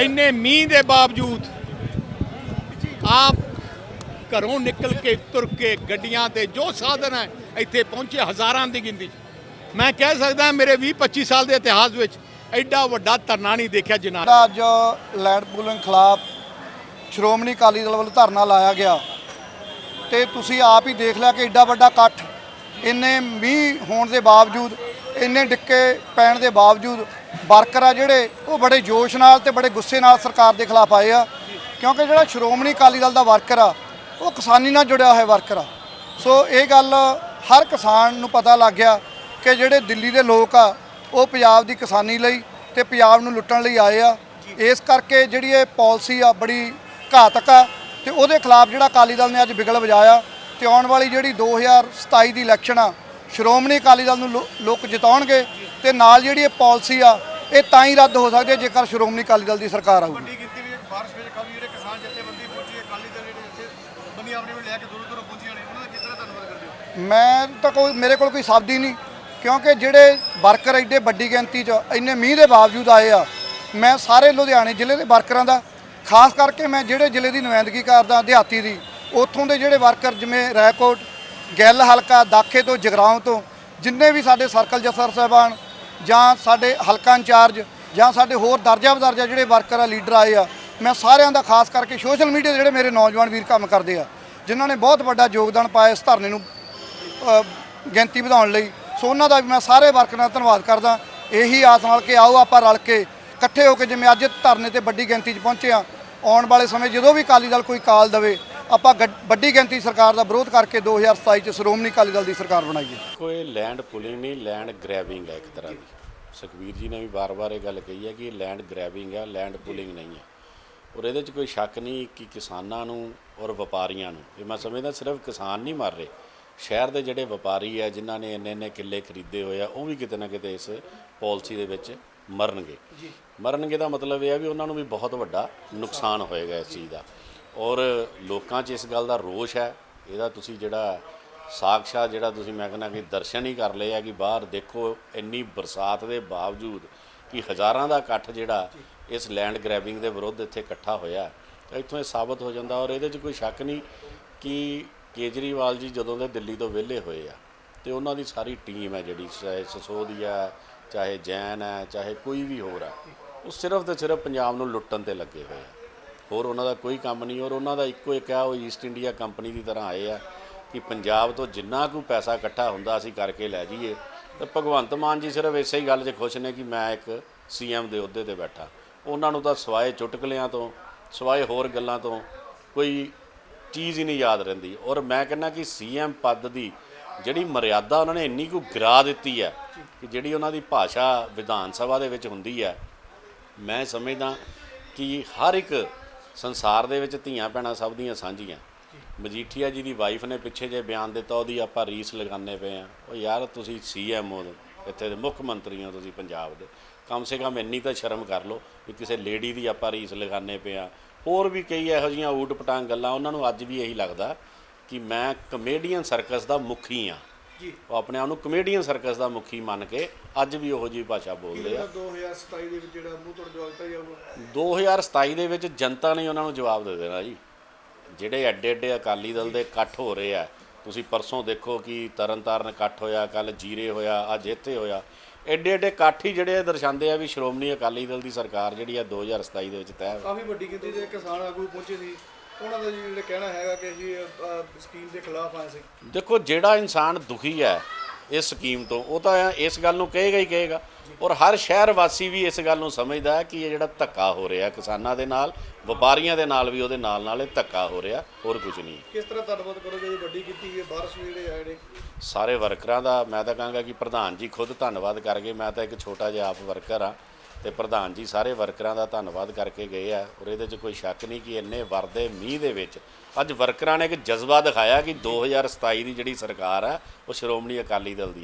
ਇੰਨੇ ਮੀਂਹ ਦੇ ਬਾਵਜੂਦ ਆਪ ਘਰੋਂ ਨਿਕਲ ਕੇ ਤੁਰ ਕੇ ਗੱਡੀਆਂ ਤੇ ਜੋ ਸਾਧਨ ਹੈ, ਇੱਥੇ ਪਹੁੰਚੇ ਹਜ਼ਾਰਾਂ ਦੀ ਗਿਣਤੀ 'ਚ। ਮੈਂ ਕਹਿ ਸਕਦਾ ਮੇਰੇ 20 25 ਸਾਲ ਦੇ ਇਤਿਹਾਸ ਵਿੱਚ ਐਡਾ ਵੱਡਾ ਧਰਨਾ ਨਹੀਂ ਦੇਖਿਆ ਜਿਨਾ ਜਿਹੜਾ ਅੱਜ ਲੈਂਡ ਪੂਲਿੰਗ ਖਿਲਾਫ ਸ਼੍ਰੋਮਣੀ ਅਕਾਲੀ ਦਲ ਵੱਲੋਂ ਧਰਨਾ ਲਾਇਆ ਗਿਆ ਤੇ ਤੁਸੀਂ ਆਪ ਹੀ ਦੇਖ ਲਿਆ ਕਿ ਐਡਾ ਵੱਡਾ ਇਕੱਠ, ਇੰਨੇ ਮੀਂਹ ਹੋਣ ਦੇ ਬਾਵਜੂਦ, ਇੰਨੇ ਡਿੱਕੇ ਪੈਣ ਦੇ ਬਾਵਜੂਦ ਵਰਕਰ ਆ ਜਿਹੜੇ, ਉਹ ਬੜੇ ਜੋਸ਼ ਨਾਲ ਤੇ ਬੜੇ ਗੁੱਸੇ ਨਾਲ ਸਰਕਾਰ ਦੇ ਖਿਲਾਫ ਆਏ ਆ। ਕਿਉਂਕਿ ਜਿਹੜਾ ਸ਼੍ਰੋਮਣੀ ਅਕਾਲੀ ਦਲ ਦਾ ਵਰਕਰ ਆ, ਉਹ ਕਿਸਾਨੀ ਨਾਲ ਜੁੜਿਆ ਹੋਇਆ ਵਰਕਰ ਆ। ਸੋ ਇਹ ਗੱਲ ਹਰ ਕਿਸਾਨ ਨੂੰ ਪਤਾ ਲੱਗ ਗਿਆ ਕਿ ਜਿਹੜੇ ਦਿੱਲੀ ਦੇ ਲੋਕ ਆ, ਉਹ ਪੰਜਾਬ ਦੀ ਕਿਸਾਨੀ ਲਈ ਤੇ ਪੰਜਾਬ ਨੂੰ ਲੁੱਟਣ ਲਈ ਆਏ ਆ। ਇਸ ਕਰਕੇ ਜਿਹੜੀ ਇਹ ਪਾਲਿਸੀ ਆ, ਬੜੀ ਘਾਤਕ ਆ ਤੇ ਉਹਦੇ ਖਿਲਾਫ ਜਿਹੜਾ ਅਕਾਲੀ ਦਲ ਨੇ ਅੱਜ ਬਿਗਲ ਵਜਾਇਆ ਤੇ ਆਉਣ ਵਾਲੀ ਜਿਹੜੀ 2027 ਦੀ ਇਲੈਕਸ਼ਨ ਆ, ਸ਼੍ਰੋਮਣੀ ਅਕਾਲੀ ਦਲ ਨੂੰ ਲੋ- ਲੋਕ ਜਿਤਾਉਣਗੇ। ਤੇ ਨਾਲ ਜਿਹੜੀ ਇਹ ਪਾਲਿਸੀ ਆ ਇਹ ਤਾਂ ਹੀ ਰੱਦ ਹੋ ਸਕਦੀ ਹੈ ਜੇਕਰ ਸ਼੍ਰੋਮਣੀ ਅਕਾਲੀ ਦਲ ਦੀ ਸਰਕਾਰ ਆਊਗੀ। ਵੱਡੀ ਗਿਣਤੀ ਵਿੱਚ ਬਾਰਿਸ਼ ਵਿੱਚ ਕਾਫੀ ਜਿਹੜੇ ਕਿਸਾਨ ਜਥੇਬੰਦੀ ਪਹੁੰਚੀ ਅਕਾਲੀ ਦਲ ਜਿਹੜੇ ਇੱਥੇ ਬੰਦੀ ਆਪਣੇ ਨੂੰ ਲੈ ਕੇ ਦੂਰੋਂ ਦੂਰੋਂ ਪਹੁੰਚੀਆਂ ਨੇ ਉਹਨਾਂ ਦਾ ਕਿਸ ਤਰ੍ਹਾਂ ਧੰਨਵਾਦ ਕਰਦੇ ਹੋ? ਮੈਂ ਤਾਂ ਕੋਈ ਮੇਰੇ ਕੋਲ ਕੋਈ ਸ਼ਬਦ ਹੀ ਨਹੀਂ ਕਿਉਂਕਿ ਜਿਹੜੇ ਵਰਕਰ ਐਡੇ ਵੱਡੀ ਗਿਣਤੀ 'ਚ ਇੰਨੇ ਮੀਂਹ ਦੇ ਬਾਵਜੂਦ ਆਏ ਆ ਮੈਂ ਸਾਰੇ ਲੁਧਿਆਣੇ ਜ਼ਿਲ੍ਹੇ ਦੇ ਵਰਕਰਾਂ ਦਾ ਖਾਸ ਕਰਕੇ ਮੈਂ ਜਿਹੜੇ ਜ਼ਿਲ੍ਹੇ ਦੀ ਨੁਮਾਇੰਦਗੀ ਕਰਦਾ ਦਿਹਾਤੀ ਦੀ ਉੱਥੋਂ ਦੇ ਜਿਹੜੇ ਵਰਕਰ ਜਿਵੇਂ ਰੈਕੋਟ ਗਿੱਲ ਹਲਕਾ ਦਾਖੇ ਤੋਂ ਜਗਰਾਉਂ ਤੋਂ ਜਿੰਨੇ ਵੀ ਸਾਡੇ ਸਰਕਲ ਜਸਰ ਸਾਹਿਬਾਨ ਜਾਂ ਸਾਡੇ ਹਲਕਾ ਇੰਚਾਰਜ ਜਾਂ ਸਾਡੇ ਹੋਰ ਦਰਜਾ ਬਦਰਜਾ ਜਿਹੜੇ ਵਰਕਰ ਆ, ਲੀਡਰ ਆਏ ਆ, ਮੈਂ ਸਾਰਿਆਂ ਦਾ ਖਾਸ ਕਰਕੇ ਸੋਸ਼ਲ ਮੀਡੀਆ ਜਿਹੜੇ ਮੇਰੇ ਨੌਜਵਾਨ ਵੀਰ ਕੰਮ ਕਰਦੇ ਆ, ਜਿਨ੍ਹਾਂ ਨੇ ਬਹੁਤ ਵੱਡਾ ਯੋਗਦਾਨ ਪਾਇਆ ਇਸ ਧਰਨੇ ਨੂੰ ਗਿਣਤੀ ਵਧਾਉਣ ਲਈ, ਸੋ ਉਹਨਾਂ ਦਾ ਵੀ ਮੈਂ ਸਾਰੇ ਵਰਕਰਾਂ ਦਾ ਧੰਨਵਾਦ ਕਰਦਾ। ਇਹੀ ਆਸ ਨਾਲ ਕਿ ਆਓ ਆਪਾਂ ਰਲ ਕੇ ਇਕੱਠੇ ਹੋ ਕੇ ਜਿਵੇਂ ਅੱਜ ਧਰਨੇ ਤੇ ਵੱਡੀ ਗਿਣਤੀ 'ਚ ਪਹੁੰਚੇ ਆ, ਆਉਣ ਵਾਲੇ ਸਮੇਂ ਜਦੋਂ ਵੀ ਅਕਾਲੀ ਦਲ ਕੋਈ ਕਾਲ ਦੇਵੇ ਆਪਾਂ ਵੱਡੀ ਗਿਣਤੀ ਸਰਕਾਰ ਦਾ ਵਿਰੋਧ ਕਰਕੇ 2027 'ਚ ਸ਼੍ਰੋਮਣੀ ਅਕਾਲੀ ਦਲ ਦੀ ਸਰਕਾਰ ਬਣਾਈਏ ਕੋਈ ਲੈਂਡ ਪੁਲਿੰਗ ਨਹੀਂ ਲੈਂਡ ਗ੍ਰੈਬਿੰਗ ਹੈ ਇੱਕ ਤਰ੍ਹਾਂ ਦੀ। ਸੁਖਬੀਰ ਜੀ ਨੇ ਵੀ ਵਾਰ-ਵਾਰ ਇਹ ਗੱਲ ਕਹੀ ਹੈ ਕਿ ਇਹ ਲੈਂਡ ਗ੍ਰੈਬਿੰਗ ਹੈ ਲੈਂਡ ਪੁਲਿੰਗ ਨਹੀਂ ਹੈ। ਔਰ ਇਹਦੇ 'ਚ ਕੋਈ ਸ਼ੱਕ ਨਹੀਂ ਕਿ ਕਿਸਾਨਾਂ ਨੂੰ ਔਰ ਵਪਾਰੀਆਂ ਨੂੰ ਇਹ ਮੈਂ ਸਮਝਦਾ ਸਿਰਫ ਕਿਸਾਨ ਨਹੀਂ ਮਰ ਰਹੇ ਸ਼ਹਿਰ ਦੇ ਜਿਹੜੇ ਵਪਾਰੀ ਆ ਜਿਨ੍ਹਾਂ ਨੇ ਇੰਨੇ ਇੰਨੇ ਕਿੱਲੇ ਖਰੀਦੇ ਹੋਏ ਆ ਉਹ ਵੀ ਕਿਤੇ ਨਾ ਕਿਤੇ ਇਸ ਪਾਲਿਸੀ ਦੇ ਵਿੱਚ ਮਰਨਗੇ। ਮਰਨਗੇ ਦਾ ਮਤਲਬ ਇਹ ਆ ਵੀ ਉਹਨਾਂ ਨੂੰ ਵੀ ਬਹੁਤ ਵੱਡਾ ਨੁਕਸਾਨ ਹੋਏਗਾ ਇਸ ਚੀਜ਼ ਦਾ। ਔਰ ਲੋਕਾਂ 'ਚ ਇਸ ਗੱਲ ਦਾ ਰੋਸ਼ ਹੈ। ਇਹਦਾ ਤੁਸੀਂ ਜਿਹੜਾ ਸਾਕਸ਼ਾਤ ਜਿਹੜਾ ਤੁਸੀਂ ਮੈਂ ਕਹਿੰਦਾ ਕਿ ਦਰਸ਼ਨ ਹੀ ਕਰ ਲਏ ਆ ਕਿ ਬਾਹਰ ਦੇਖੋ ਇੰਨੀ ਬਰਸਾਤ ਦੇ ਬਾਵਜੂਦ ਕਿ ਹਜ਼ਾਰਾਂ ਦਾ ਇਕੱਠ ਜਿਹੜਾ ਇਸ ਲੈਂਡ ਗ੍ਰੈਬਿੰਗ ਦੇ ਵਿਰੁੱਧ ਇੱਥੇ ਇਕੱਠਾ ਹੋਇਆ। ਤਾਂ ਇੱਥੋਂ ਇਹ ਸਾਬਤ ਹੋ ਜਾਂਦਾ ਔਰ ਇਹਦੇ 'ਚ ਕੋਈ ਸ਼ੱਕ ਨਹੀਂ ਕਿ ਕੇਜਰੀਵਾਲ ਜੀ ਜਦੋਂ ਦੇ ਦਿੱਲੀ ਤੋਂ ਵਿਹਲੇ ਹੋਏ ਆ ਤੇ ਉਹਨਾਂ ਦੀ ਸਾਰੀ ਟੀਮ ਹੈ ਜਿਹੜੀ, ਚਾਹੇ ਸਸੋਦੀਆ ਚਾਹੇ ਜੈਨ ਹੈ, ਚਾਹੇ ਕੋਈ ਵੀ ਹੋਰ ਆ ਉਹ ਸਿਰਫ ਤੇ ਸਿਰਫ ਪੰਜਾਬ ਨੂੰ ਲੁੱਟਣ ਤੇ ਲੱਗੇ ਹੋਏ ਆ। ਹੋਰ ਉਹਨਾਂ ਦਾ ਕੋਈ ਕੰਮ ਨਹੀਂ, ਔਰ ਉਹਨਾਂ ਦਾ ਇੱਕੋ ਇੱਕ ਆ, ਉਹ ਈਸਟ ਇੰਡੀਆ ਕੰਪਨੀ ਦੀ ਤਰ੍ਹਾਂ ਆਏ ਆ ਕਿ ਪੰਜਾਬ ਤੋਂ ਜਿੰਨਾ ਕੁ ਪੈਸਾ ਇਕੱਠਾ ਹੁੰਦਾ ਅਸੀਂ ਕਰਕੇ ਲੈ ਜਾਈਏ। ਤੇ ਭਗਵੰਤ ਮਾਨ ਜੀ ਸਿਰਫ ਇਸੇ ਹੀ ਗੱਲ 'ਚ ਖੁਸ਼ ਨੇ ਕਿ ਮੈਂ ਇੱਕ ਸੀਐਮ ਦੇ ਅਹੁਦੇ ਤੇ ਬੈਠਾ। ਉਹਨਾਂ ਨੂੰ ਤਾਂ ਸਵਾਏ ਚੁਟਕਲਿਆਂ ਤੋਂ, ਸਵਾਏ ਹੋਰ ਗੱਲਾਂ ਤੋਂ ਕੋਈ ਚੀਜ਼ ਹੀ ਨਹੀਂ ਯਾਦ ਰਹਿੰਦੀ। ਔਰ ਮੈਂ ਕਹਿੰਦਾ ਕਿ ਸੀਐਮ ਪਦ ਦੀ ਜਿਹੜੀ ਮਰਿਆਦਾ ਉਹਨਾਂ ਨੇ ਇੰਨੀ ਕੁ ਗਿਰਾ ਦਿੱਤੀ ਹੈ ਕਿ ਜਿਹੜੀ ਉਹਨਾਂ ਦੀ ਭਾਸ਼ਾ ਵਿਧਾਨ ਸਭਾ ਦੇ ਵਿੱਚ ਹੁੰਦੀ ਹੈ, ਮੈਂ ਸਮਝਦਾ ਕਿ ਹਰ ਇੱਕ ਸੰਸਾਰ ਦੇ ਵਿੱਚ ਧੀਆਂ ਭੈਣਾਂ ਸਭ ਦੀਆਂ ਸਾਂਝੀਆਂ। ਮਜੀਠੀਆ ਜੀ ਦੀ ਵਾਈਫ ਨੇ ਪਿੱਛੇ ਜੇ ਬਿਆਨ ਦਿੱਤਾ, ਉਹਦੀ ਆਪਾਂ ਰੀਸ ਲਗਾਉਂਦੇ ਪਏ ਆ ਉਹ ਯਾਰ ਤੁਸੀਂ ਸੀਐਮ ਹੋ ਇੱਥੇ ਦੇ ਮੁੱਖ ਮੰਤਰੀ ਹੋ ਤੁਸੀਂ ਪੰਜਾਬ ਦੇ। ਕਮ ਸੇ ਕਮ ਇੰਨੀ ਤਾਂ ਸ਼ਰਮ ਕਰ ਲਓ ਵੀ ਕਿਸੇ ਲੇਡੀ ਦੀ ਆਪਾਂ ਰੀਸ ਲਗਾਉਂਦੇ ਪਏ ਆ ਹੋਰ ਵੀ ਕਈ ਇਹੋ ਜਿਹੀਆਂ ਊਟ ਪਟਾਂਗ ਗੱਲਾਂ, ਉਹਨਾਂ ਨੂੰ ਅੱਜ ਵੀ ਇਹੀ ਲੱਗਦਾ ਕਿ ਮੈਂ ਕਮੇਡੀਅਨ ਸਰਕਸ ਦਾ ਮੁਖੀ ਆ ਜੀ। ਉਹ ਆਪਣੇ ਆਪ ਨੂੰ ਕਮੇਡੀਅਨ ਸਰਕਸ ਦਾ ਮੁਖੀ ਮੰਨ ਕੇ ਅੱਜ ਵੀ ਉਹੋ ਜਿਹੀ ਭਾਸ਼ਾ ਬੋਲਦੇ ਆ। 2027 ਦੇ ਵਿੱਚ ਜਿਹੜਾ ਮੂੰਹ ਤੋੜ ਜਵਾਬ ਦਿੱਤਾ ਜਾਊਗਾ 2027 ਦੇ ਵਿੱਚ ਜਨਤਾ ਨੇ ਉਹਨਾਂ ਨੂੰ ਜਵਾਬ ਦੇ ਦੇਣਾ ਜੀ। ਜਿਹੜੇ ਐਡੇ ਐਡੇ ਅਕਾਲੀ ਦਲ ਦੇ ਇਕੱਠ ਹੋ ਰਹੇ ਆ ਤੁਸੀਂ ਪਰਸੋਂ ਦੇਖੋ ਕਿ ਤਰਨਤਾਰਨ ਇਕੱਠ ਹੋਇਆ ਕੱਲ ਜੀਰੇ ਹੋਇਆ ਅੱਜ ਇੱਥੇ ਹੋਇਆ। ਐਡੇ ਐਡੇ ਇਕੱਠ ਹੀ ਜਿਹੜੇ ਦਰਸਾਉਂਦੇ ਆ ਵੀ ਸ਼੍ਰੋਮਣੀ ਅਕਾਲੀ ਦਲ ਦੀ ਸਰਕਾਰ ਜਿਹੜੀ ਆ 2027 ਦੇ ਵਿੱਚ ਤੈਅ ਕਾਫੀ ਵੱਡੀ ਗਿਣਤੀ ਦੇ ਕਿਸਾਨ ਆਗੂ ਪਹੁੰਚੇ ਸੀ। ਉਹਨਾਂ ਦਾ ਜਿਹੜਾ ਕਹਿਣਾ ਹੈਗਾ ਕਿ ਅਸੀਂ ਸਕੀਮ ਦੇ ਖਿਲਾਫ ਆਏ ਸੀ। ਦੇਖੋ ਜਿਹੜਾ ਇਨਸਾਨ ਦੁਖੀ ਹੈ ਇਸ ਸਕੀਮ ਤੋਂ ਉਹ ਤਾਂ ਇਸ ਗੱਲ ਨੂੰ ਕਹੇਗਾ ਹੀ ਕਹੇਗਾ। ਔਰ ਹਰ ਸ਼ਹਿਰ ਵਾਸੀ ਵੀ ਇਸ ਗੱਲ ਨੂੰ ਸਮਝਦਾ ਹੈ ਕਿ ਇਹ ਜਿਹੜਾ ਧੱਕਾ ਹੋ ਰਿਹਾ ਕਿਸਾਨਾਂ ਦੇ ਨਾਲ ਵਪਾਰੀਆਂ ਦੇ ਨਾਲ ਵੀ ਉਹਦੇ ਨਾਲ ਨਾਲ ਇਹ ਧੱਕਾ ਹੋ ਰਿਹਾ ਹੋਰ ਕੁਝ ਨਹੀਂ ਕਿਸ ਤਰ੍ਹਾਂ ਧੰਨਵਾਦ ਕਰੋਗੇ ਜੀ? ਵੱਡੀ ਕੀਤੀ ਹੈ ਬਾਰਿਸ਼ ਵੀ ਜਿਹੜੇ ਆਏ ਨੇ ਸਾਰੇ ਵਰਕਰਾਂ ਦਾ ਮੈਂ ਤਾਂ ਕਹਾਂਗਾ ਕਿ ਪ੍ਰਧਾਨ ਜੀ ਖੁਦ ਧੰਨਵਾਦ ਕਰ ਗਏ ਮੈਂ ਤਾਂ ਇੱਕ ਛੋਟਾ ਜਿਹਾ ਆਪ ਵਰਕਰ ਆ ਤੇ ਪ੍ਰਧਾਨ ਜੀ ਸਾਰੇ ਵਰਕਰਾਂ ਦਾ ਧੰਨਵਾਦ ਕਰਕੇ ਗਏ ਆ ਔਰ ਇਹਦੇ 'ਚ ਕੋਈ ਸ਼ੱਕ ਨਹੀਂ ਕਿ ਇੰਨੇ ਵਰਦੇ ਮੀਂਹ ਦੇ ਵਿੱਚ ਅੱਜ ਵਰਕਰਾਂ ਨੇ ਇੱਕ ਜਜ਼ਬਾ ਦਿਖਾਇਆ ਕਿ 2027 ਦੀ ਜਿਹੜੀ ਸਰਕਾਰ ਆ, ਉਹ ਸ਼੍ਰੋਮਣੀ ਅਕਾਲੀ ਦਲ ਦੀ ਆ।